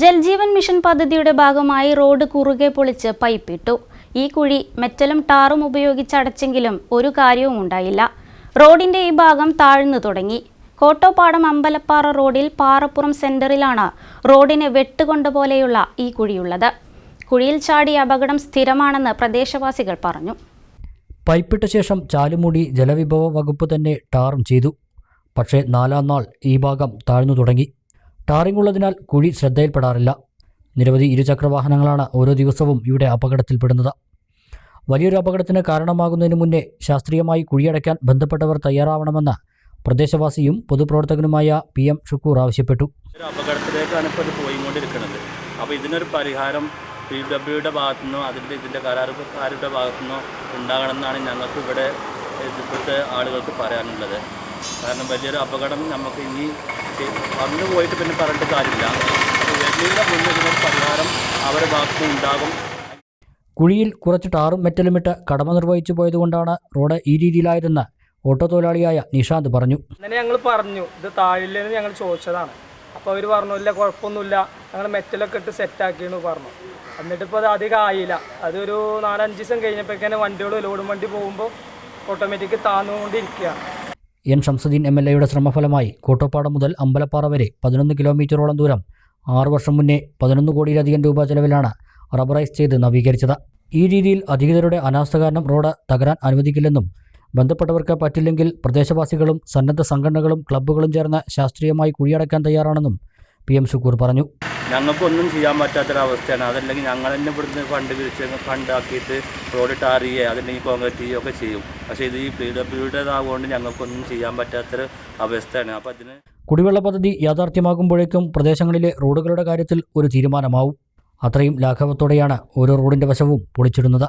Jal Jeevan mission പദ്ധതിയുടെ ഭാഗമായി road കുറുകെ പൊളിച്ച് പൈപ്പിട്ടു. ഈ കുഴി മെറ്റലും ടാറും ഉപയോഗിച്ച് അടച്ചെങ്കിലും ഒരു കാര്യവും ഉണ്ടായില്ല. റോഡിന്റെ ഈ ഭാഗം താഴ്ന്നു തുടങ്ങി. കോട്ടോപ്പാടം അമ്പലപ്പാറ റോഡിൽ പാറപ്പുറം സെന്ററിലാണ് റോഡിനെ വെട്ടുകൊണ്ട പോലെയുള്ള ഈ കുഴിയുള്ളത്. കുഴിയിൽ ചാടിയ അപകടം സ്ഥിരമാണെന്ന് പ്രദേശവാസികൾ പറഞ്ഞു. പൈപ്പിട്ട ശേഷം ചാലുമൂടി ജലവിഭവ വകുപ്പ് തന്നെ ടാറും ചെയ്തു. പക്ഷേ നാലാം നാൾ ഈ ഭാഗം താഴ്ന്നു തുടങ്ങി. ടാറിംഗ് ഉള്ളതിനാൽ കുഴി ശ്രദ്ധയിൽപ്പെടാറില്ല. നിരവധി ഇരുചക്രവാഹനങ്ങളാണ് ഓരോ ദിവസവും ഇവിടെ അപകടത്തിൽപ്പെടുന്നത്. വലിയൊരു അപകടത്തിന് കാരണമാകുന്നതിന് മുന്നേ ശാസ്ത്രീയമായി കുഴിയടയ്ക്കാൻ ബന്ധപ്പെട്ടവർ തയ്യാറാവണമെന്ന് പ്രദേശവാസിയും പൊതുപ്രവർത്തകനുമായ പി എം ഷുക്കൂർ ആവശ്യപ്പെട്ടു. അപകടത്തിലേക്കാണ് ഇപ്പോൾ പോയിക്കൊണ്ടിരിക്കുന്നത്. അപ്പോൾ ഇതിനൊരു പരിഹാരം പി ഡബ്ല്യുടെ ഭാഗത്തു നിന്നോ അതിന്റെ ഇതിന്റെ കരാറുകാരുടെ ഭാഗത്തു നിന്നോ ഉണ്ടാകണമെന്നാണ് ഞങ്ങൾക്ക് ഇവിടെ ഇപ്പോഴത്തെ ആളുകൾക്ക് പറയാനുള്ളത്. കാരണം വലിയൊരു അപകടം നമുക്ക് ഇനി ചെ- വന്നു പോയിട്ട് പിന്നെ പറഞ്ഞിട്ട് കാര്യമില്ല. വെള്ളിയുടെ മുന്നിൽ ഇതിനൊരു പരിഹാരം അവരുടെ ഭാഗത്തു ഉണ്ടാകും. കുഴിയിൽ കുറച്ച് ടാറും മെറ്റലുമിട്ട് കടമ നിർവഹിച്ചു പോയതുകൊണ്ടാണ് റോഡ് ഈ രീതിയിലായതെന്ന് ഓട്ടോ തൊഴിലാളിയായ നിഷാന്ത് പറഞ്ഞു. അങ്ങനെ ഞങ്ങൾ പറഞ്ഞു ഇത് താഴില്ലെന്ന് ഞങ്ങൾ ചോദിച്ചതാണ്. അപ്പോൾ അവർ പറഞ്ഞു ഇല്ല കുഴപ്പമൊന്നുമില്ല. ഞങ്ങൾ മെറ്റലൊക്കെ ഇട്ട് സെറ്റാക്കിയെന്ന് പറഞ്ഞു. എന്നിട്ടിപ്പോൾ അത് അധികം ആയില്ല. അതൊരു നാലഞ്ച് ദിവസം കഴിഞ്ഞപ്പോഴേക്കാണ് വണ്ടികൾ ലോഡും വണ്ടി പോകുമ്പോൾ ഓട്ടോമാറ്റിക് താന്നുകൊണ്ടിരിക്കുകയാണ്. എൻ ഷംസുദ്ദീൻ എം എൽ എയുടെ ശ്രമഫലമായി കോട്ടപ്പാടം മുതൽ അമ്പലപ്പാറ വരെ പതിനൊന്ന് കിലോമീറ്ററോളം ദൂരം ആറു വർഷം മുന്നേ പതിനൊന്ന് കോടിയിലധികം രൂപ ചെലവിലാണ് റബ്ബറൈസ് ചെയ്ത് നവീകരിച്ചത്. ഈ രീതിയിൽ അധികൃതരുടെ അനാസ്ഥ കാരണം റോഡ് തകരാൻ അനുവദിക്കില്ലെന്നും ബന്ധപ്പെട്ടവർക്ക് പറ്റില്ലെങ്കിൽ പ്രദേശവാസികളും സന്നദ്ധ സംഘടനകളും ക്ലബ്ബുകളും ചേർന്ന് ശാസ്ത്രീയമായി കുഴിയടക്കാൻ തയ്യാറാണെന്നും പി എം ഷുക്കൂർ പറഞ്ഞു. ഞങ്ങൾക്കൊന്നും ചെയ്യാൻ പറ്റാത്തൊരവസ്ഥയാണ്. അതല്ലെങ്കിൽ ഞങ്ങൾ തന്നെ ഇവിടുന്ന് ഫണ്ട് പിരിച്ച് ഫണ്ടാക്കിയിട്ട് റോഡ് ടാർ ചെയ്യുക അതല്ലെങ്കിൽ കോൺക്രീറ്റ് ചെയ്യുക ഒക്കെ ചെയ്യും. പക്ഷേ ഇത് ഈ പി ഡബ്ല്യുടേതാകൊണ്ട് ഞങ്ങൾക്കൊന്നും ചെയ്യാൻ പറ്റാത്തൊരു അവസ്ഥയാണ്. അപ്പോൾ അതിന് കുടിവെള്ള പദ്ധതി യാഥാർത്ഥ്യമാകുമ്പോഴേക്കും പ്രദേശങ്ങളിലെ റോഡുകളുടെ കാര്യത്തിൽ ഒരു തീരുമാനമാവും. അത്രയും ലാഘവത്തോടെയാണ് ഓരോ റോഡിന്റെ വശവും പൊളിച്ചിടുന്നത്.